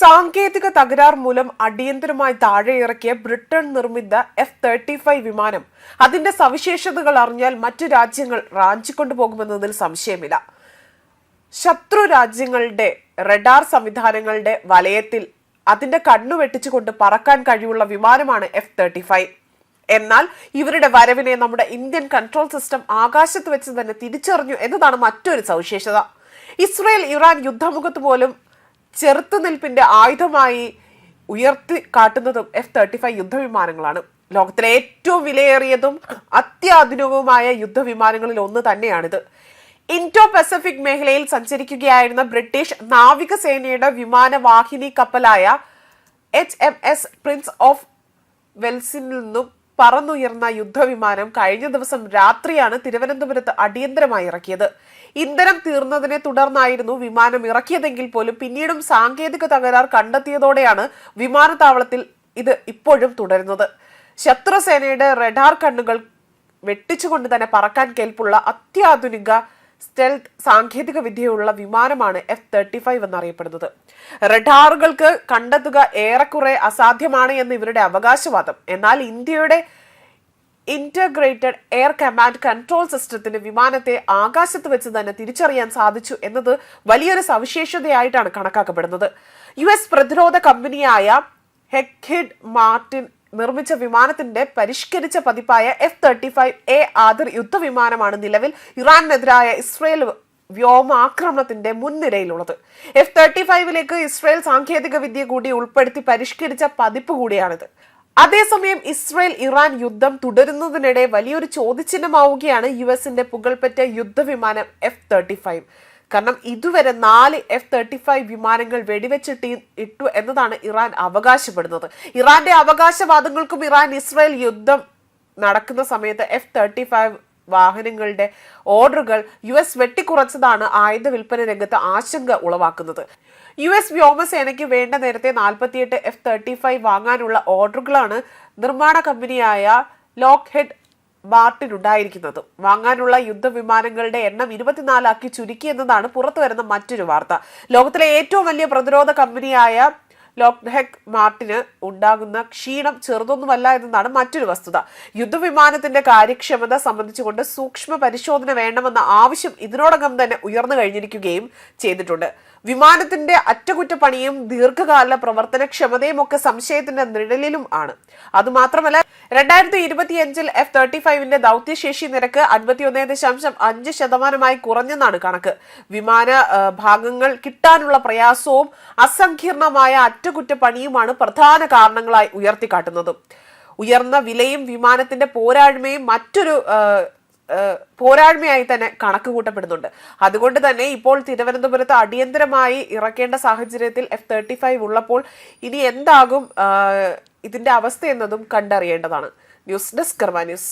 സാങ്കേതിക തകരാർ മൂലം അടിയന്തരമായി താഴെ ഇറക്കിയ ബ്രിട്ടൻ നിർമ്മിത എഫ് തേർട്ടി ഫൈവ് വിമാനം. അതിന്റെ സവിശേഷതകൾ അറിഞ്ഞാൽ മറ്റു രാജ്യങ്ങൾ റാഞ്ചിക്കൊണ്ടുപോകുമെന്നതിൽ സംശയമില്ല. ശത്രു രാജ്യങ്ങളുടെ റഡാർ സംവിധാനങ്ങളുടെ വലയത്തിൽ അതിന്റെ കണ്ണു വെട്ടിച്ചുകൊണ്ട് പറക്കാൻ കഴിവുള്ള വിമാനമാണ് എഫ് തേർട്ടി ഫൈവ് എന്നാൽ ഇവരുടെ വരവിനെ നമ്മുടെ ഇന്ത്യൻ കൺട്രോൾ സിസ്റ്റം ആകാശത്ത് വെച്ച് തന്നെ തിരിച്ചറിഞ്ഞു എന്നതാണ് മറ്റൊരു സവിശേഷത. ഇസ്രയേൽ ഇറാൻ യുദ്ധമുഖത്ത് പോലും ചെറുത്തുനിൽപ്പിന്റെ ആയുധമായി ഉയർത്തി കാട്ടുന്നതും എഫ് തേർട്ടി ഫൈവ് യുദ്ധവിമാനങ്ങളാണ്. ലോകത്തിലെ ഏറ്റവും വിലയേറിയതും അത്യാധുനികവുമായ യുദ്ധവിമാനങ്ങളിൽ ഒന്ന് തന്നെയാണിത്. ഇൻഡോ പസഫിക് മേഖലയിൽ സഞ്ചരിക്കുകയായിരുന്ന ബ്രിട്ടീഷ് നാവികസേനയുടെ വിമാനവാഹിനി കപ്പലായ H M S Prince of വെൽസിൽ നിന്നും പറന്നുയർന്ന യുദ്ധവിമാനം കഴിഞ്ഞ ദിവസം രാത്രിയാണ് തിരുവനന്തപുരത്ത് അടിയന്തരമായി ഇറക്കിയത്. ഇന്ധനം തീർന്നതിനെ തുടർന്നായിരുന്നു വിമാനം ഇറക്കിയതെങ്കിൽ പോലും പിന്നീടും സാങ്കേതിക തകരാർ കണ്ടെത്തിയതോടെയാണ് വിമാനത്താവളത്തിൽ ഇത് ഇപ്പോഴും തുടരുന്നത്. ശത്രുസേനയുടെ റഡാർ കണ്ണുകൾ വെട്ടിച്ചുകൊണ്ട് തന്നെ പറക്കാൻ കേൾപ്പുള്ള അത്യാധുനിക സ്റ്റെൽത്ത് സാങ്കേതിക വിദ്യയുള്ള വിമാനമാണ് എഫ് തേർട്ടി ഫൈവ് എന്നറിയപ്പെടുന്നത് റഡാറുകൾക്ക് കണ്ടെത്തുക ഏറെക്കുറെ അസാധ്യമാണ് എന്ന് ഇവരുടെ അവകാശവാദം. എന്നാൽ ഇന്ത്യയുടെ ഇന്റഗ്രേറ്റഡ് എയർ കമാൻഡ് കൺട്രോൾ സിസ്റ്റത്തിന് വിമാനത്തെ ആകാശത്ത് വെച്ച് തന്നെ തിരിച്ചറിയാൻ സാധിച്ചു എന്നത് വലിയൊരു സവിശേഷതയായിട്ടാണ് കണക്കാക്കപ്പെടുന്നത്. യു എസ് പ്രതിരോധ കമ്പനിയായ ഹെക്കിഡ് മാർട്ടിൻ നിർമ്മിച്ച വിമാനത്തിന്റെ പരിഷ്കരിച്ച പതിപ്പായ F thirty five A Adir യുദ്ധവിമാനമാണ് നിലവിൽ ഇറാനെതിരായ ഇസ്രയേൽ വ്യോമാക്രമണത്തിന്റെ മുൻനിരയിലുള്ളത്. എഫ് തേർട്ടി ഫൈവിലേക്ക് ഇസ്രയേൽ സാങ്കേതിക വിദ്യ കൂടി ഉൾപ്പെടുത്തി പരിഷ്കരിച്ച പതിപ്പ് കൂടിയാണിത്. അതേസമയം ഇസ്രയേൽ ഇറാൻ യുദ്ധം തുടരുന്നതിനിടെ വലിയൊരു ചോദ്യചിഹ്നമാവുകയാണ് യു എസിന്റെ പുകൾപ്പെറ്റ യുദ്ധവിമാനം എഫ് തേർട്ടി ഫൈവ് കാരണം ഇതുവരെ നാല് എഫ് തേർട്ടി ഫൈവ് വിമാനങ്ങൾ വെടിവെച്ചിട്ട് ഇട്ടു എന്നതാണ് ഇറാൻ അവകാശപ്പെടുന്നത്. ഇറാന്റെ അവകാശവാദങ്ങൾക്കും ഇറാൻ ഇസ്രായേൽ യുദ്ധം നടക്കുന്ന സമയത്ത് എഫ് തേർട്ടി ഫൈവ് വാഹനങ്ങളുടെ ഓർഡറുകൾ യു എസ് വെട്ടിക്കുറച്ചതാണ് ആയുധ വിൽപ്പന രംഗത്ത് ആശങ്ക ഉളവാക്കുന്നത്. യു എസ് വ്യോമസേനയ്ക്ക് വേണ്ട നേരത്തെ നാൽപ്പത്തിയെട്ട് എഫ് തേർട്ടി ഫൈവ് വാങ്ങാനുള്ള ഓർഡറുകളാണ് നിർമ്മാണ കമ്പനിയായ ലോക്ക് ഹെഡ് മാർട്ടിനുണ്ടായിരിക്കുന്നത് വാങ്ങാനുള്ള യുദ്ധവിമാനങ്ങളുടെ എണ്ണം ഇരുപത്തിനാലാക്കി ചുരുക്കി എന്നതാണ് പുറത്തുവരുന്ന മറ്റൊരു വാർത്ത. ലോകത്തിലെ ഏറ്റവും വലിയ പ്രതിരോധ കമ്പനിയായ ലോക്ഹെക് മാർട്ടിന് ഉണ്ടാകുന്ന ക്ഷീണം ചെറുതൊന്നുമല്ല എന്നതാണ് മറ്റൊരു വസ്തുത. യുദ്ധവിമാനത്തിന്റെ കാര്യക്ഷമത സംബന്ധിച്ചുകൊണ്ട് സൂക്ഷ്മ പരിശോധന വേണമെന്ന ആവശ്യം ഇതിനോടകം തന്നെ ഉയർന്നു കഴിഞ്ഞിരിക്കുകയും ചെയ്തിട്ടുണ്ട്. വിമാനത്തിന്റെ അറ്റകുറ്റപ്പണിയും ദീർഘകാല പ്രവർത്തനക്ഷമതയും ഒക്കെ സംശയത്തിന്റെ നിഴലിലും ആണ്. അതുമാത്രമല്ല രണ്ടായിരത്തി ഇരുപത്തിയഞ്ചിൽ എഫ് തേർട്ടി ഫൈവിന്റെ ദൗത്യശേഷി നിരക്ക് അൻപത്തിയൊന്ന് ദശാംശം അഞ്ച് ശതമാനമായി കുറഞ്ഞെന്നാണ് കണക്ക്. വിമാന ഭാഗങ്ങൾ കിട്ടാനുള്ള പ്രയാസവും അസങ്കീർണമായ അറ്റകുറ്റപ്പണിയുമാണ് പ്രധാന കാരണങ്ങളായി ഉയർത്തിക്കാട്ടുന്നത്. ഉയർന്ന വിലയും വിമാനത്തിന്റെ പോരായ്മയും മറ്റൊരു പോരായ്മയായി തന്നെ കണക്ക് കൂട്ടപ്പെടുന്നുണ്ട് അതുകൊണ്ട് തന്നെ ഇപ്പോൾ തിരുവനന്തപുരത്ത് അടിയന്തരമായി ഇറക്കേണ്ട സാഹചര്യത്തിൽ എഫ് തേർട്ടി ഫൈവ് ഉള്ളപ്പോൾ ഇനി എന്താകും ഇതിന്റെ അവസ്ഥ എന്നതും കണ്ടറിയേണ്ടതാണ്. News desk Karma news.